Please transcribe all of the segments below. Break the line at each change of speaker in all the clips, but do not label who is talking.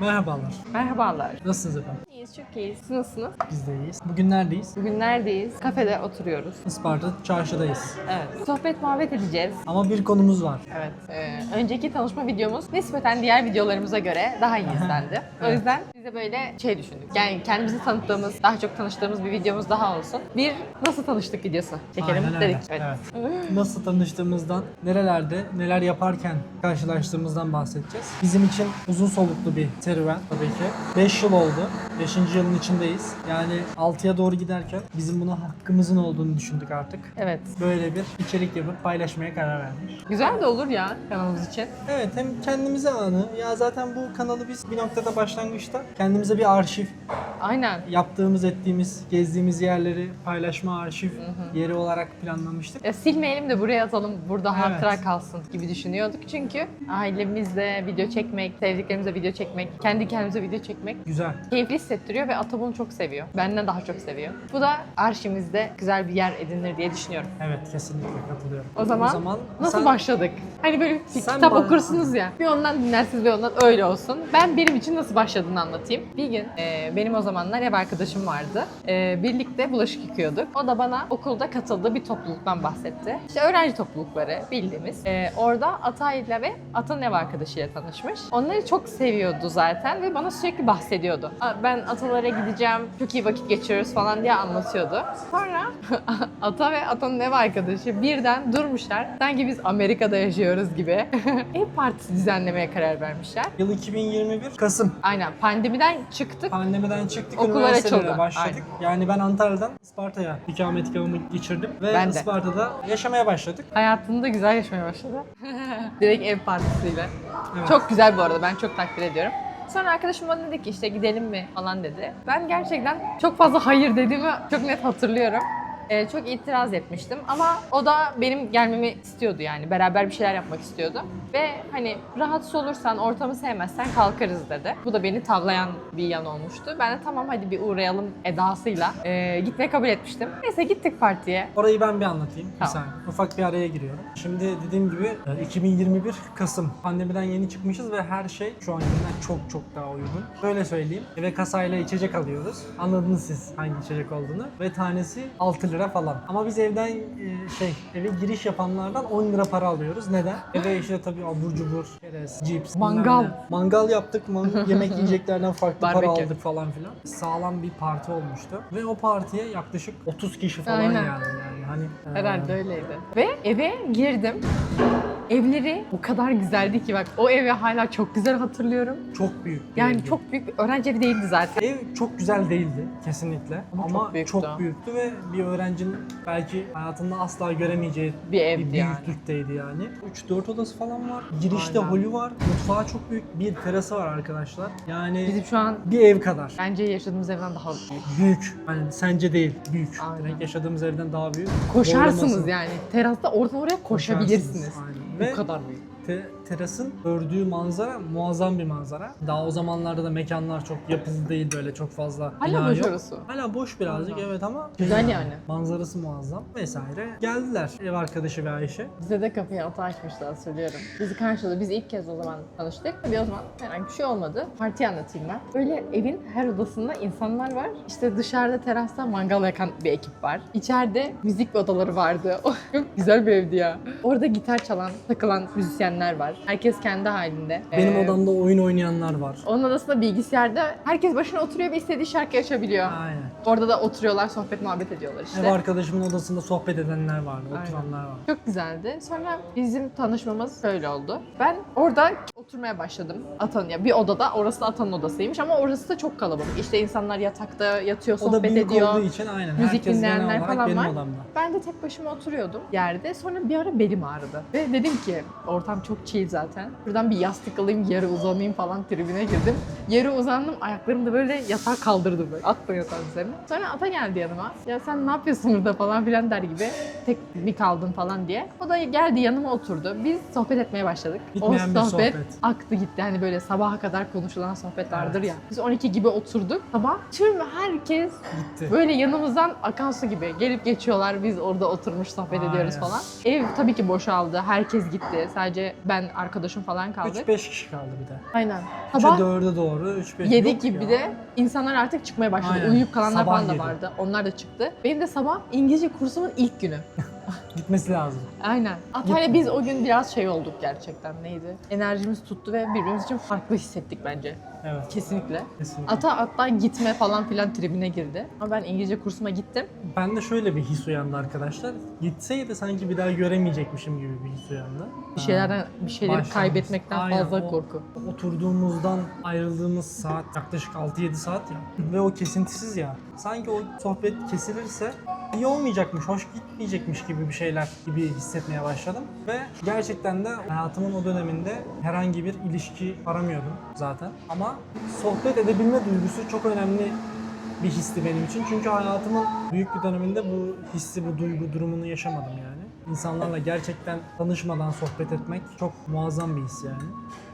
Merhabalar.
Merhabalar.
Nasılsınız efendim?
İyiyiz, çok iyiyiz. Siz nasılsınız?
Biz de iyiyiz. Bugün neredeyiz?
Bugün neredeyiz? Kafede oturuyoruz.
Isparta çarşıdayız.
Evet. Sohbet muhabbet edeceğiz.
Ama bir konumuz var.
Evet. Ee, önceki tanışma videomuz nispeten diğer videolarımıza göre daha iyi izlendi. O
Evet.
yüzden biz de böyle şey düşündük. Yani kendimizi tanıttığımız, daha çok tanıştığımız bir videomuz daha olsun. Bir nasıl tanıştık videosu çekelim
Aynen öyle.
dedik. Evet.
Nasıl tanıştığımızdan, nerelerde, neler yaparken karşılaştığımızdan bahsedeceğiz. Bizim için uzun soluklu bir serüven tabii ki. 5 yıl oldu. 5. yılın içindeyiz. Yani 6'ya doğru giderken bizim buna hakkımızın olduğunu düşündük artık.
Evet.
Böyle bir içerik yapıp paylaşmaya karar verdik.
Güzel de olur ya kanalımız için.
Evet hem kendimize anı. Ya zaten bu kanalı biz bir noktada başlangıçta kendimize bir arşiv
Aynen.
yaptığımız, ettiğimiz, gezdiğimiz yerleri paylaşma arşiv yeri olarak planlamıştık.
Ya silmeyelim de buraya atalım, burada
Evet.
hatıra kalsın gibi düşünüyorduk. Çünkü ailemizle video çekmek, sevdiklerimize video çekmek, kendi kendimize video çekmek
Güzel.
keyifli hissettiriyor ve ata bunu çok seviyor. Benden daha çok seviyor. Bu da arşivimizde güzel bir yer edinir diye düşünüyorum.
Evet kesinlikle katılıyorum.
O zaman,
O zaman
nasıl
sen-
başladık? Hani böyle bir
Sen
kitap
bana-
okursunuz ya. Bir ondan dinlersiniz bir ondan öyle olsun. Ben benim için nasıl başladığını anlatayım. Bir gün e, benim o zamanlar ev arkadaşım vardı. E, birlikte bulaşık yıkıyorduk. O da bana okulda katıldığı bir topluluktan bahsetti. İşte öğrenci toplulukları bildiğimiz. E, orada Atay'la ve Ata'nın ev arkadaşıyla tanışmış. Onları çok seviyordu zaten ve bana sürekli bahsediyordu. "Aa, Ben Atalara gideceğim, çok iyi vakit geçiriyoruz falan diye anlatıyordu. Sonra Ata ve Ata'nın ev arkadaşı birden durmuşlar. Sanki biz Amerika'da yaşıyoruz gibi. ev partisi düzenlemeye karar vermişler.
Yıl 2021 Kasım.
Aynen pandemiden çıktık.
Pandemiden çıktık,
Okullar açıldı.
başladık. Yani ben Antalya'dan Isparta'ya ikametgahımı geçirdim ve
Ben de.
Isparta'da yaşamaya başladık.
Hayatını da güzel yaşamaya başladı. Direkt ev partisiyle.
Evet.
Çok güzel bu arada ben çok takdir ediyorum. Sonra arkadaşım bana dedi ki işte gidelim mi falan dedi. Ben gerçekten çok fazla hayır dediğimi çok net hatırlıyorum. Ee, çok itiraz etmiştim ama o da benim gelmemi istiyordu yani beraber bir şeyler yapmak istiyordu. Ve hani rahatsız olursan, ortamı sevmezsen kalkarız dedi. Bu da beni tavlayan bir yan olmuştu. Ben de tamam hadi bir uğrayalım edasıyla e, gitmeye kabul etmiştim. Neyse gittik partiye.
Orayı ben bir anlatayım. Bir
Tamam.
saniye. Ufak bir araya giriyorum. Şimdi dediğim gibi e, 2021 Kasım. Pandemiden yeni çıkmışız ve her şey şu ankinden çok çok daha uygun. Böyle söyleyeyim. Eve kasayla içecek alıyoruz. Anladınız siz hangi içecek olduğunu. Ve tanesi 6 lira falan. Ama biz evden e, şey eve giriş yapanlardan 10 lira para alıyoruz. Neden? Eve işte tabii abur cubur, çerez, cips. bilmem
Mangal.
ne. Mangal yaptık. Man- yemek yiyeceklerden farklı para
Barbekü.
aldık falan filan. Sağlam bir parti olmuştu. Ve o partiye yaklaşık 30 kişi falan
Aynen.
geldi yani. Hani e,
Herhalde öyleydi. Ve eve girdim. Evleri o kadar güzeldi ki bak o evi hala çok güzel hatırlıyorum.
çok büyük. bir
Yani
evdi.
çok büyük bir öğrenci evi değildi zaten.
Ev çok güzel değildi kesinlikle
Ama
ama,
çok büyüktü.
çok büyüktü ve bir öğrencinin belki hayatında asla göremeyeceği
Bir evdi
bir
yani.
büyüklükteydi yani. 3-4 odası falan var. Girişte
Aynen.
holü var. Mutfağı çok büyük. Bir terası var arkadaşlar. Yani
Bizim şu an
bir ev kadar.
bence yaşadığımız evden daha büyük.
Büyük. Yani sence değil. Büyük.
Aynen.
Direkt yaşadığımız evden daha büyük.
Koşarsınız
Boylaması.
yani. Terasta oradan oraya koşabilirsiniz.
Aynen.
Bu
Ve
kadar büyük.
te- terasın gördüğü manzara muazzam bir manzara. Daha o zamanlarda da mekanlar çok yapılı değil böyle çok fazla
Hala
bina
boş
yok.
orası.
Hala boş birazcık evet ama
Güzel yani.
manzarası muazzam vesaire. Geldiler ev arkadaşı ve Ayşe.
Bize de kapıyı ata açmıştı hatırlıyorum. Bizi karşıladı. Biz ilk kez o zaman tanıştık. Tabii o zaman herhangi bir şey olmadı. Partiyi anlatayım ben. Böyle evin her odasında insanlar var. İşte dışarıda terasta mangal yakan bir ekip var. İçeride müzik odaları vardı. Çok güzel bir evdi ya. Orada gitar çalan, takılan müzisyenler var. Herkes kendi halinde.
Benim
Ee,
odamda oyun oynayanlar var.
Onun odasında bilgisayarda herkes başına oturuyor ve istediği şarkı açabiliyor.
Aynen.
Orada da oturuyorlar, sohbet muhabbet ediyorlar işte.
Ev arkadaşımın odasında sohbet edenler vardı,
Aynen.
oturanlar var.
Çok güzeldi. Sonra bizim tanışmamız şöyle oldu. Ben orada oturmaya başladım. Atan ya bir odada, orası da Atan'ın odasıymış ama orası da çok kalabalık. İşte insanlar yatakta yatıyor,
O da
sohbet
büyük
ediyor.
olduğu için aynen.
Müzik
Herkes genel
dinleyenler
olarak
falan
benim
var.
odamda.
Ben de tek başıma oturuyordum yerde. Sonra bir ara belim ağrıdı. Ve dedim ki ortam çok chill zaten. Şuradan bir yastık alayım, yere uzanayım falan tribüne girdim. Yere uzandım, ayaklarımı da böyle yatağa kaldırdım böyle. Attım yatağın üzerine. Sonra ata geldi yanıma. Ya sen ne yapıyorsun burada falan filan der gibi. Tek mi kaldın falan diye. O da geldi yanıma oturdu. Biz sohbet etmeye başladık.
Bitmeyen
o sohbet,
sohbet.
aktı gitti. Hani böyle sabaha kadar konuşulan sohbet vardır
Evet.
ya. Biz 12 gibi oturduk. Sabah tüm herkes
Gitti.
Böyle yanımızdan akan su gibi gelip geçiyorlar. Biz orada oturmuş sohbet ediyoruz
Aynen.
falan. Ev tabii ki boşaldı. Herkes gitti. Sadece ben arkadaşım falan kaldık.
3-5 kişi kaldı bir de.
Aynen.
3'e
Sabah
4'e doğru 3-5
yedik gibi de insanlar artık çıkmaya başladı.
Aynen.
Uyuyup kalanlar
Sabah
falan da
yedi.
vardı. Onlar da çıktı. Benim de sabah İngilizce kursumun ilk günü.
Gitmesi lazım.
Aynen. Atayla biz o gün biraz şey olduk gerçekten. Neydi? Enerjimiz tuttu ve birbirimiz için farklı hissettik bence.
Evet.
Kesinlikle.
Kesinlikle.
Ata hatta gitme falan filan tribine girdi. Ama ben İngilizce kursuma gittim.
Ben de şöyle bir his uyandı arkadaşlar. Gitseydi sanki bir daha göremeyecekmişim gibi bir his uyandı.
Bir şeylerden bir şeyleri
Başlangıç.
kaybetmekten
Aynen,
fazla
o-
korku.
Oturduğumuzdan ayrıldığımız saat yaklaşık 6-7 saat ya. Ve o kesintisiz ya. Sanki o sohbet kesilirse iyi olmayacakmış, hoş gitmeyecekmiş gibi bir şeyler gibi hissetmeye başladım. Ve gerçekten de hayatımın o döneminde herhangi bir ilişki aramıyordum zaten. Ama sohbet edebilme duygusu çok önemli bir histi benim için. Çünkü hayatımın büyük bir döneminde bu hissi, bu duygu durumunu yaşamadım yani. İnsanlarla gerçekten tanışmadan sohbet etmek çok muazzam bir his yani.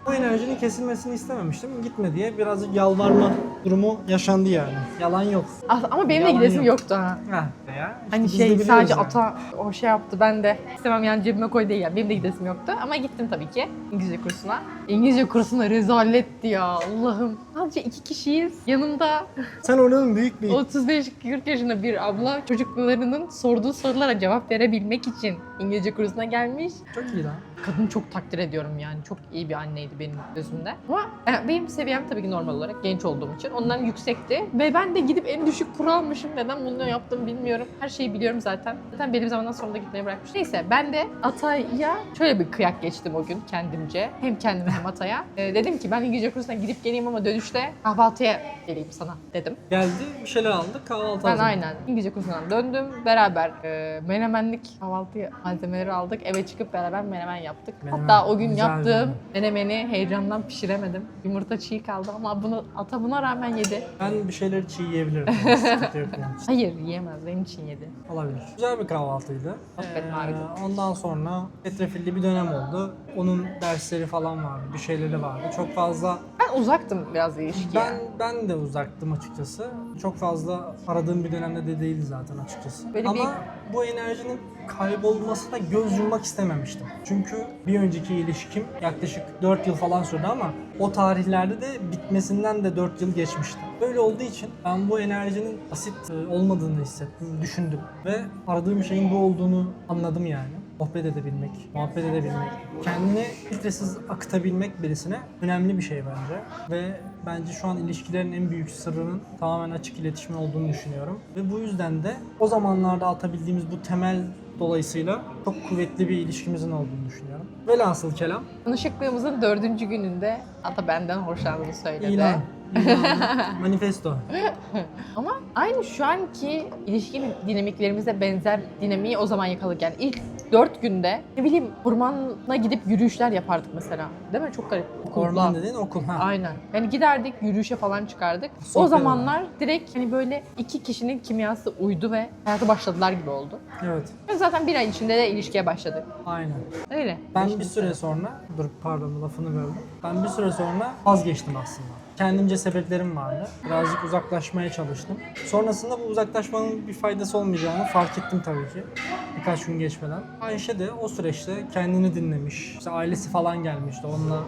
Bu enerjinin kesilmesini istememiştim. Gitme diye birazcık yalvarma durumu yaşandı yani. Yalan yok.
Ah, Ama benim de
Yalan
gidesim
yok.
yoktu ha.
Heh, ya. işte
Hani
biz de
şey
biliyoruz
sadece
yani.
ata o şey yaptı ben de istemem yani cebime koy değil yani benim de gidesim yoktu ama gittim tabii ki İngilizce kursuna. İngilizce kursuna rezaletti ya Allah'ım. Sadece iki kişiyiz yanımda
Sen onun büyük bir
35-40 yaşında bir abla çocuklarının sorduğu sorulara cevap verebilmek için İngilizce kursuna gelmiş.
çok iyi lan.
Kadını çok takdir ediyorum yani. Çok iyi bir anneydi benim gözümde. Ama e, benim seviyem tabii ki normal olarak genç olduğum için ondan yüksekti. Ve ben de gidip en düşük kuru almışım. Neden bunu yaptım bilmiyorum. Her şeyi biliyorum zaten. Zaten benim zamandan sonra da gitmeye bırakmış. Neyse ben de Atay'a şöyle bir kıyak geçtim o gün kendimce. Hem kendime hem Atay'a. E, dedim ki ben İngilizce kursuna gidip geleyim ama dönüşte kahvaltıya geleyim sana dedim.
Geldi bir şeyler aldık kahvaltı
Ben
hazırladık.
aynen İngilizce kursundan döndüm. Beraber e, menemenlik kahvaltı malzemeleri aldık. Eve çıkıp beraber menemen yaptık.
Menemen,
Hatta o gün
güzel
yaptığım menemeni heyecandan pişiremedim. Yumurta çiğ kaldı ama bunu ata buna rağmen yedi.
Ben bir şeyleri çiğ yiyebilirim. Sıkıntı yok yani.
Hayır yiyemez benim için yedi.
Olabilir. Güzel bir kahvaltıydı.
Sohbet harika.
ondan sonra etrefilli bir dönem oldu. Onun dersleri falan vardı, bir şeyleri vardı. Çok fazla
uzaktım biraz ilişkiye.
ben ben de uzaktım açıkçası. Çok fazla aradığım bir dönemde de değildi zaten açıkçası.
Böyle
Ama
bir-
bu enerjinin kaybolmasına göz yummak istememiştim. Çünkü bir önceki ilişkim yaklaşık 4 yıl falan sürdü ama o tarihlerde de bitmesinden de 4 yıl geçmişti. Böyle olduğu için ben bu enerjinin basit e, olmadığını hissettim, düşündüm ve aradığım şeyin bu olduğunu anladım yani. Sohbet edebilmek, muhabbet edebilmek, kendini filtresiz akıtabilmek birisine önemli bir şey bence. Ve bence şu an ilişkilerin en büyük sırrının tamamen açık iletişim olduğunu düşünüyorum. Ve bu yüzden de o zamanlarda atabildiğimiz bu temel dolayısıyla çok kuvvetli bir ilişkimizin olduğunu düşünüyorum. Velhasıl kelam
Tanışıklığımızın dördüncü gününde ata benden hoşlandığını söyledi.
ilan, manifesto.
Ama aynı şu anki ilişki dinamiklerimize benzer dinamiği o zaman yakaladık. Yani ilk dört günde ne bileyim ormana gidip yürüyüşler yapardık mesela. Değil mi? Çok garip.
Orman dediğin okul. Ha.
Aynen. Yani giderdik, yürüyüşe falan çıkardık. o
Sohbet
zamanlar direkt hani böyle iki kişinin kimyası uydu ve hayata başladılar gibi oldu.
Evet,
Ve zaten bir ay içinde de ilişkiye başladık.
aynen.
Öyle.
Ben bir süre sonra, dur pardon lafını böldüm. Ben bir süre sonra vazgeçtim aslında. Kendimce sebeplerim vardı. Birazcık uzaklaşmaya çalıştım. Sonrasında bu uzaklaşmanın bir faydası olmayacağını fark ettim tabii ki. Birkaç gün geçmeden. Ayşe de o süreçte kendini dinlemiş. İşte ailesi falan gelmişti. Onunla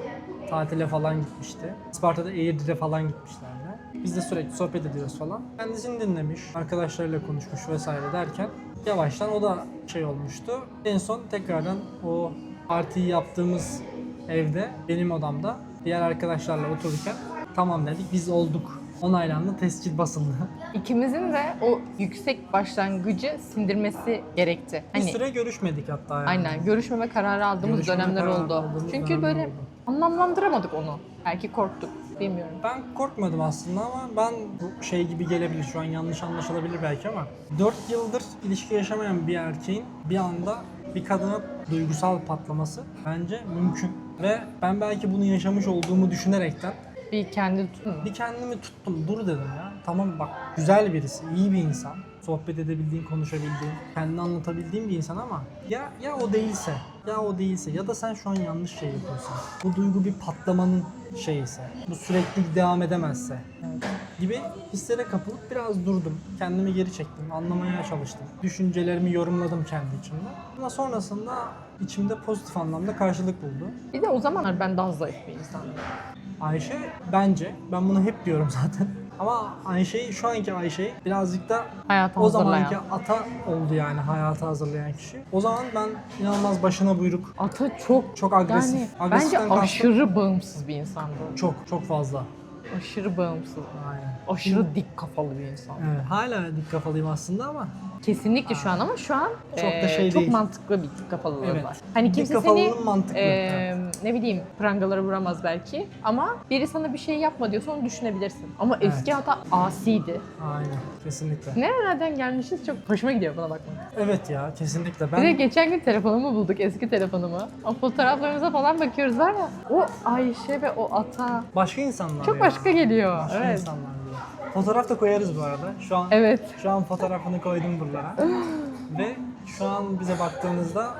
tatile falan gitmişti. Isparta'da Eğirdir'e falan gitmişlerdi. Biz de sürekli sohbet ediyoruz falan. Kendisini dinlemiş, arkadaşlarıyla konuşmuş vesaire derken yavaştan o da şey olmuştu. En son tekrardan o partiyi yaptığımız evde, benim odamda diğer arkadaşlarla otururken tamam dedik biz olduk. Onaylandı, tescil basıldı.
İkimizin de o yüksek başlangıcı sindirmesi gerekti.
Bir
Hani
süre görüşmedik hatta yani.
aynen görüşmeme kararı aldığımız
Görüşmeme
dönemler
kararı
oldu.
aldığımız
Çünkü
dönemler
böyle
oldu.
anlamlandıramadık onu. Belki korktuk. Bilmiyorum.
Ben korkmadım aslında ama ben bu şey gibi gelebilir şu an yanlış anlaşılabilir belki ama 4 yıldır ilişki yaşamayan bir erkeğin bir anda bir kadına duygusal patlaması bence mümkün. Ve ben belki bunu yaşamış olduğumu düşünerekten
Bir kendi tutun mu?
bir kendimi tuttum. Dur dedim ya. Tamam bak güzel birisi, iyi bir insan. Sohbet edebildiğin, konuşabildiğin, kendini anlatabildiğin bir insan ama ya ya o değilse, ya o değilse ya da sen şu an yanlış şey yapıyorsun. Bu duygu bir patlamanın şey ise, bu sürekli devam edemezse gibi hislere kapılıp biraz durdum. Kendimi geri çektim, anlamaya çalıştım. Düşüncelerimi yorumladım kendi içimde. Ama sonrasında içimde pozitif anlamda karşılık buldu.
Bir de o zamanlar ben daha zayıf bir insandım.
Ayşe bence, ben bunu hep diyorum zaten. Ama Ayşe'yi, şu anki Ayşe'yi birazcık da
Hayata
o zamanki ata oldu yani hayata hazırlayan kişi. O zaman ben inanılmaz başına buyruk,
Ata çok
çok agresif.
yani bence
Agresiften kastım
aşırı bağımsız bir insandı.
çok çok fazla.
Aşırı bağımsız.
Aynen.
Aşırı dik kafalı bir insan.
Evet, hala dik kafalıyım aslında ama
Kesinlikle şu an ama şu an
Çok da
eee,
şey
çok
değil.
mantıklı bir dik kafalılığı
Evet.
var. Hani
dik
kimse seni
kafalılığın mantıklı.
eee, ne bileyim prangalara vuramaz belki ama biri sana bir şey yapma diyorsa onu düşünebilirsin. Ama
Evet.
eski ata asiydi.
Aynen, kesinlikle.
Nerelerden gelmişiz çok hoşuma gidiyor buna bakmak.
Evet ya, kesinlikle.
Bir de
Ben
geçen gün telefonumu bulduk, eski telefonumu. O fotoğraflarımıza falan bakıyoruz var ya. O Ayşe ve o ata
başka insanlar
çok
ya.
başka geliyor.
Başka
evet.
insanlar. Fotoğraf da koyarız bu arada. Şu an
Evet.
şu an fotoğrafını koydum buralara. Ve şu an bize baktığımızda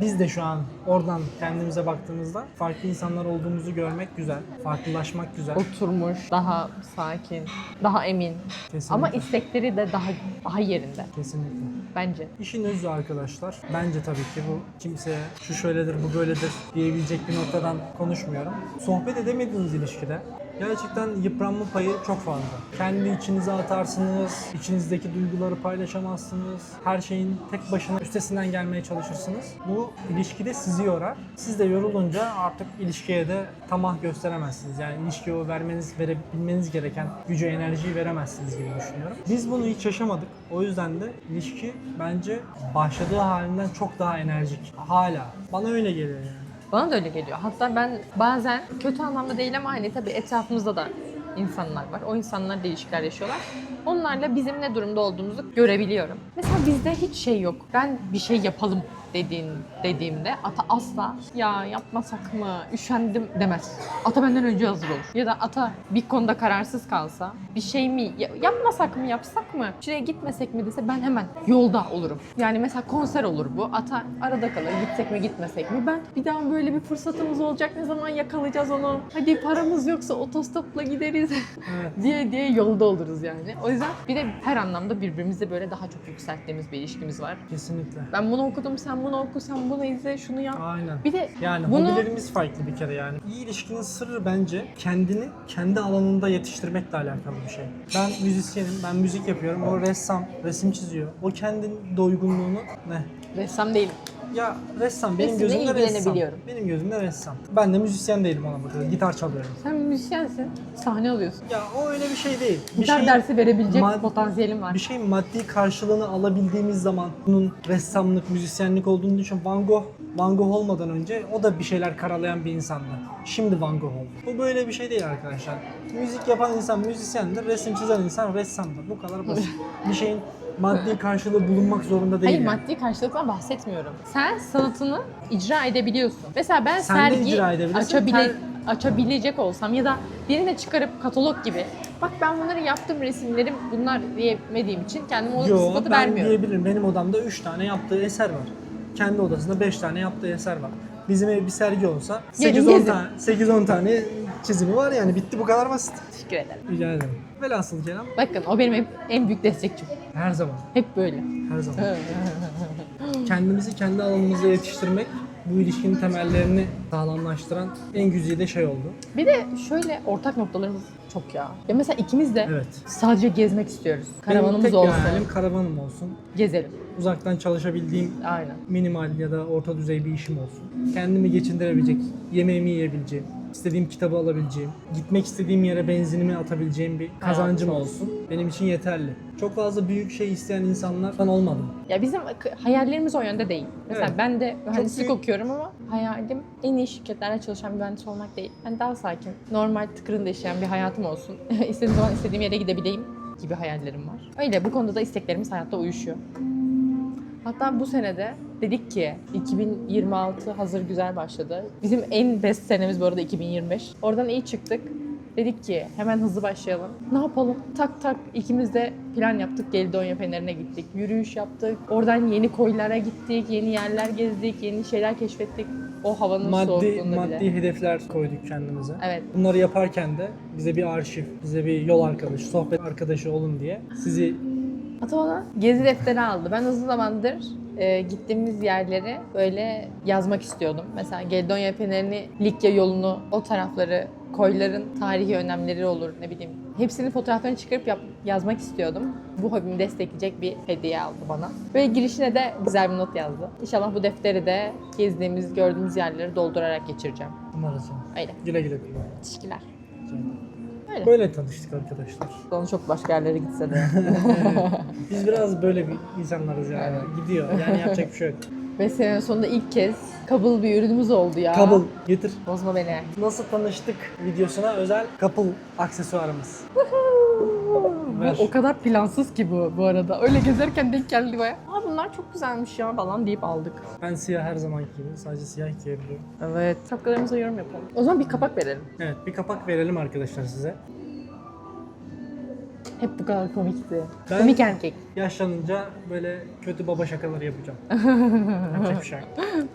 biz de şu an oradan kendimize baktığımızda farklı insanlar olduğumuzu görmek güzel. Farklılaşmak güzel.
Oturmuş, daha sakin, daha emin.
Kesinlikle.
Ama istekleri de daha daha yerinde
Kesinlikle.
bence.
İşin özü arkadaşlar. Bence tabii ki bu kimseye şu şöyledir, bu böyledir diyebilecek bir noktadan konuşmuyorum. Sohbet edemediğiniz ilişkide gerçekten yıpranma payı çok fazla. Kendi içinize atarsınız, içinizdeki duyguları paylaşamazsınız. Her şeyin tek başına üstesinden gelmeye çalışırsınız. Bu ilişkide sizi yorar. Siz de yorulunca artık ilişkiye de tamah gösteremezsiniz. Yani ilişkiye o vermeniz, verebilmeniz gereken gücü, enerjiyi veremezsiniz gibi düşünüyorum. Biz bunu hiç yaşamadık. O yüzden de ilişki bence başladığı halinden çok daha enerjik. Hala. Bana öyle geliyor yani.
Bana da öyle geliyor. Hatta ben bazen kötü anlamda değil ama hani tabii etrafımızda da insanlar var. O insanlar da ilişkiler yaşıyorlar. Onlarla bizim ne durumda olduğumuzu görebiliyorum. Mesela bizde hiç şey yok. Ben bir şey yapalım dediğin, dediğimde ata asla ya yapmasak mı üşendim demez. Ata benden önce hazır olur. Ya da ata bir konuda kararsız kalsa bir şey mi ya- yapmasak mı yapsak mı şuraya gitmesek mi dese ben hemen yolda olurum. Yani mesela konser olur bu. Ata arada kalır gitsek mi gitmesek mi? Ben bir daha böyle bir fırsatımız olacak ne zaman yakalayacağız onu? Hadi paramız yoksa otostopla gideriz diye diye yolda oluruz yani. O yüzden bir de her anlamda birbirimizi böyle daha çok yükselttiğimiz bir ilişkimiz var.
Kesinlikle.
Ben bunu okudum, sen bunu oku, sen bunu izle, şunu yap.
Aynen.
Bir de
Yani
Bunu-
hobilerimiz farklı bir kere yani. İyi ilişkinin sırrı bence kendini kendi alanında yetiştirmekle alakalı bir şey. Ben müzisyenim, ben müzik yapıyorum. O ressam, resim çiziyor. O kendi doygunluğunu ne?
ressam değilim.
Ya ressam benim
Resimle
gözümde ressam.
ilgilenebiliyorum.
Benim gözümde ressam. Ben de müzisyen değilim ona bakıyorum. Gitar çalıyorum.
Sen müzisyensin, sahne alıyorsun.
Ya o öyle bir şey değil. Bir
Gitar
şey,
dersi verebilecek
mad-
potansiyelim var.
bir şeyin maddi karşılığını alabildiğimiz zaman bunun ressamlık, müzisyenlik olduğunu düşün. Van Gogh, Van Gogh olmadan önce o da bir şeyler karalayan bir insandı. Şimdi Van Gogh oldu. Bu böyle bir şey değil arkadaşlar. Müzik yapan insan müzisyendir, resim çizen insan ressamdır. Bu kadar basit. bir şeyin maddi karşılığı bulunmak zorunda değil.
Hayır
yani.
maddi karşılıktan bahsetmiyorum. Sen sanatını icra edebiliyorsun. Mesela ben
Sen de
sergi
icra edebilirsin.
açabile,
Her-
açabilecek olsam ya da birine çıkarıp katalog gibi bak ben bunları yaptım resimlerim bunlar diyemediğim için kendime o
Yo,
sıfatı
ben
vermiyorum.
diyebilirim. Benim odamda 3 tane yaptığı eser var. Kendi odasında 5 tane yaptığı eser var. Bizim ev bir sergi olsa
Gelin
8-10
gezin.
tane, 8-10 tane çizimi var yani. Bitti bu kadar basit.
Teşekkür ederim.
Rica ederim. Velhasıl kelam
Bakın o benim hep en büyük destekçim.
her zaman.
Hep böyle.
Her zaman. Kendimizi kendi alanımızda yetiştirmek bu ilişkinin temellerini sağlamlaştıran en güzide şey oldu.
Bir de şöyle ortak noktalarımız çok ya. Ya mesela ikimiz de
Evet.
sadece gezmek istiyoruz.
Benim
Karavanımız
tek bir
olsun.
hayalim karavanım olsun.
Gezelim.
Uzaktan çalışabildiğim
Aynen.
minimal ya da orta düzey bir işim olsun. Kendimi geçindirebilecek, yemeğimi yiyebileceğim, istediğim kitabı alabileceğim, gitmek istediğim yere benzinimi atabileceğim bir kazancım
Hayatım
olsun. Benim için yeterli. Çok fazla büyük şey isteyen insanlardan olmadım.
Ya bizim hayallerimiz o yönde değil. Mesela
Evet.
ben de mühendislik
büyük-
okuyorum ama hayalim en iyi şirketlerde çalışan bir mühendis olmak değil. Ben daha sakin, normal tıkırında yaşayan bir hayatım olsun. istediğim zaman istediğim yere gidebileyim gibi hayallerim var. Öyle bu konuda da isteklerimiz hayatta uyuşuyor. Hatta bu senede dedik ki 2026 hazır güzel başladı. Bizim en best senemiz bu arada 2025. Oradan iyi çıktık. Dedik ki hemen hızlı başlayalım. Ne yapalım? Tak tak ikimiz de plan yaptık. Gelidonya Feneri'ne gittik. Yürüyüş yaptık. Oradan yeni koylara gittik. Yeni yerler gezdik. Yeni şeyler keşfettik. O havanın
maddi
soğukluğunda
maddi
bile.
hedefler koyduk kendimize.
Evet.
Bunları yaparken de bize bir arşiv, bize bir yol arkadaşı, sohbet arkadaşı olun diye sizi
Ata bana gezi defteri aldı. Ben uzun zamandır e, gittiğimiz yerleri böyle yazmak istiyordum. Mesela Gelidonya Feneri'ni, Likya yolunu, o tarafları, koyların tarihi önemleri olur ne bileyim. Hepsinin fotoğraflarını çıkarıp yap- yazmak istiyordum. Bu hobimi destekleyecek bir hediye aldı bana. Ve girişine de güzel bir not yazdı. İnşallah bu defteri de gezdiğimiz, gördüğümüz yerleri doldurarak geçireceğim.
umarız.
Öyle.
Güle güle.
Teşekkürler. Öyle.
Böyle tanıştık arkadaşlar.
Sonu çok başka yerlere gitse de.
Biz biraz böyle bir insanlarız yani.
Evet.
Gidiyor. Yani yapacak bir şey yok.
Ve senenin sonunda ilk kez kabul bir ürünümüz oldu ya.
Kabul getir.
Bozma beni.
Nasıl tanıştık videosuna özel couple aksesuarımız.
Bu o kadar plansız ki bu bu arada. Öyle gezerken denk geldi baya. Bunlar çok güzelmiş ya falan deyip aldık.
Ben siyah her zamanki gibi sadece siyah giyebiliyorum.
Evet. Şapkalarımıza yorum yapalım. O zaman bir kapak verelim.
Evet bir kapak verelim arkadaşlar size.
Hep bu kadar komikti.
Ben-
Komik erkek.
Yaşlanınca böyle kötü baba şakaları yapacağım. Yapacak bir şey yok.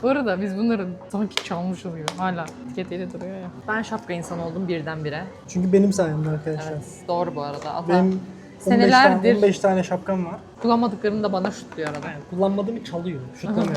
Bu arada biz bunları sanki çalmışız gibi. Hala etiketiyle duruyor ya. Ben şapka insanı oldum birdenbire.
Çünkü benim sayemde arkadaşlar.
Evet. Doğru bu arada. Ata
Benim 15
Senelerdir-
tane, 15 tane şapkam var.
kullanmadıklarını da bana şutluyor arada.
Yani kullanmadığımı çalıyor, şutlamıyor.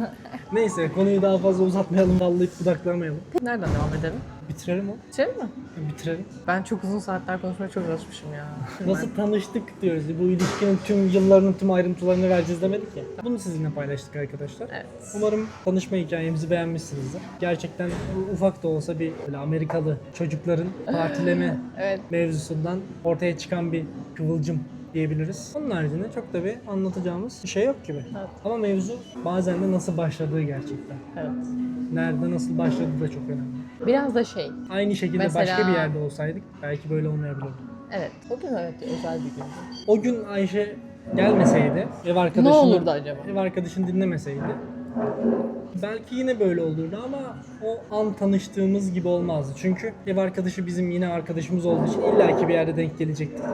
Neyse konuyu daha fazla uzatmayalım, dallayıp budaklamayalım.
Nereden devam edelim?
Bitirelim o.
Bitirelim mi?
Bitirelim.
Ben çok uzun saatler konuşmaya çok alışmışım ya.
Nasıl tanıştık diyoruz. Bu ilişkinin tüm yıllarının tüm ayrıntılarını vereceğiz demedik ya. Bunu sizinle paylaştık arkadaşlar.
Evet.
Umarım tanışma hikayemizi beğenmişsinizdir. Gerçekten ufak da olsa bir böyle Amerikalı çocukların partileme
Evet.
mevzusundan ortaya çıkan bir kıvılcım diyebiliriz. Onun haricinde çok da bir anlatacağımız bir şey yok gibi.
Evet.
Ama mevzu bazen de nasıl başladığı gerçekten.
Evet.
Nerede nasıl başladığı da çok önemli.
Biraz da şey.
Aynı şekilde
Mesela-
başka bir yerde olsaydık belki böyle olmayabilirdi.
Evet. O gün evet özel bir gündü.
O gün Ayşe gelmeseydi, ev
Ne
arkadaşını
olurdu acaba?
ev arkadaşını dinlemeseydi belki yine böyle olurdu ama o an tanıştığımız gibi olmazdı. Çünkü ev arkadaşı bizim yine arkadaşımız olduğu için illaki bir yerde denk gelecektik.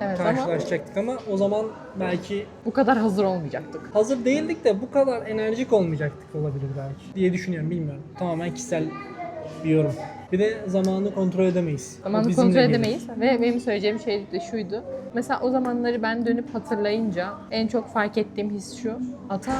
Evet ama
Karşılaşacaktık ama o zaman belki
bu kadar hazır olmayacaktık.
hazır değildik de bu kadar enerjik olmayacaktık olabilir belki diye düşünüyorum bilmiyorum. Tamamen kişisel bir yorum. Bir de zamanı kontrol edemeyiz.
Zamanı kontrol
gelir.
edemeyiz ve benim söyleyeceğim şey de şuydu. Mesela o zamanları ben dönüp hatırlayınca en çok fark ettiğim his şu. Ata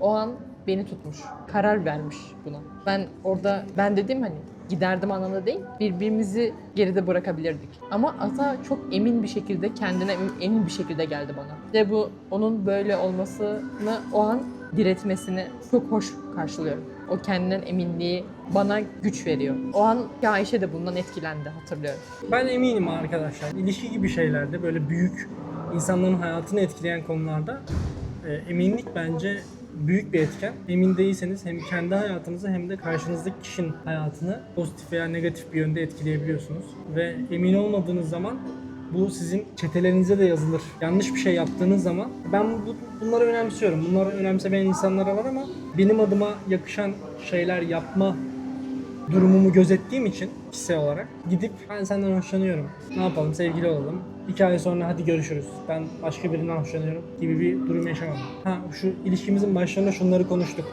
o an beni tutmuş. Karar vermiş buna. Ben orada ben dedim hani giderdim anlamda değil. Birbirimizi geride bırakabilirdik. Ama Ata çok emin bir şekilde kendine emin bir şekilde geldi bana. Ve bu onun böyle olmasını o an diretmesini çok hoş karşılıyorum. O kendinden eminliği bana güç veriyor. O an Ayşe de bundan etkilendi hatırlıyorum.
Ben eminim arkadaşlar. İlişki gibi şeylerde böyle büyük insanların hayatını etkileyen konularda e, eminlik bence büyük bir etken. Emin değilseniz hem kendi hayatınızı hem de karşınızdaki kişinin hayatını pozitif veya negatif bir yönde etkileyebiliyorsunuz. Ve emin olmadığınız zaman bu sizin çetelerinize de yazılır. Yanlış bir şey yaptığınız zaman ben bu, bunları önemsiyorum. Bunları önemsemeyen insanlara var ama benim adıma yakışan şeyler yapma durumumu gözettiğim için kişisel olarak gidip ben senden hoşlanıyorum. Ne yapalım sevgili olalım. İki ay sonra hadi görüşürüz. Ben başka birinden hoşlanıyorum gibi bir durum yaşamam. Ha şu ilişkimizin başlarında şunları konuştuk.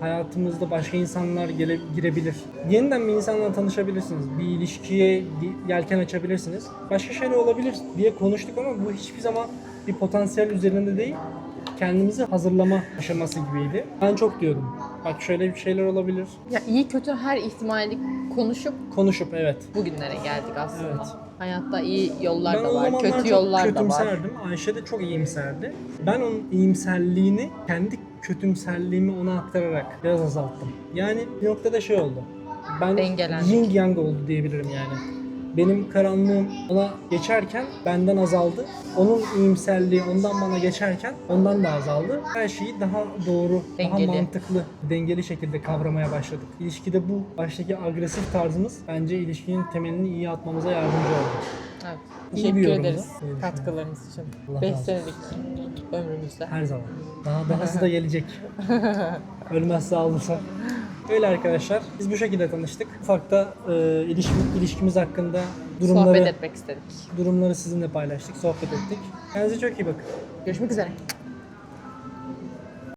Hayatımızda başka insanlar gele, girebilir. Yeniden bir insanla tanışabilirsiniz. Bir ilişkiye yelken açabilirsiniz. Başka şeyler olabilir diye konuştuk ama bu hiçbir zaman bir potansiyel üzerinde değil kendimizi hazırlama aşaması gibiydi. Ben çok diyordum. Bak şöyle bir şeyler olabilir.
Ya iyi kötü her ihtimali konuşup
Konuşup evet.
bugünlere geldik aslında.
Evet.
Hayatta iyi yollar
ben
da
o
var,
zamanlar
kötü
çok
yollar da var.
kötümserdim. Ayşe de çok iyimserdi. Ben onun iyimserliğini kendi kötümserliğimi ona aktararak biraz azalttım. Yani bir noktada şey oldu. Ben yin yang oldu diyebilirim yani. Benim karanlığım ona geçerken benden azaldı. Onun iyimserliği ondan bana geçerken ondan da azaldı. Her şeyi daha doğru,
Dengeli.
daha mantıklı, dengeli şekilde kavramaya başladık. İlişkide bu baştaki agresif tarzımız bence ilişkinin temelini iyi atmamıza yardımcı oldu.
Evet.
İyi
Teşekkür
yorumdu.
ederiz
düşünüyorum.
katkılarınız için.
Allah
5
razı olsun.
senelik ömrümüzde.
Her zaman. Daha dahası da gelecek. Ölmez sağ olursa. Öyle arkadaşlar. Biz bu şekilde tanıştık. Ufakta e, ilişki, ilişkimiz hakkında durumları
Sohbet etmek istedik.
durumları sizinle paylaştık, sohbet ettik. Kendinize çok iyi bakın.
Görüşmek üzere.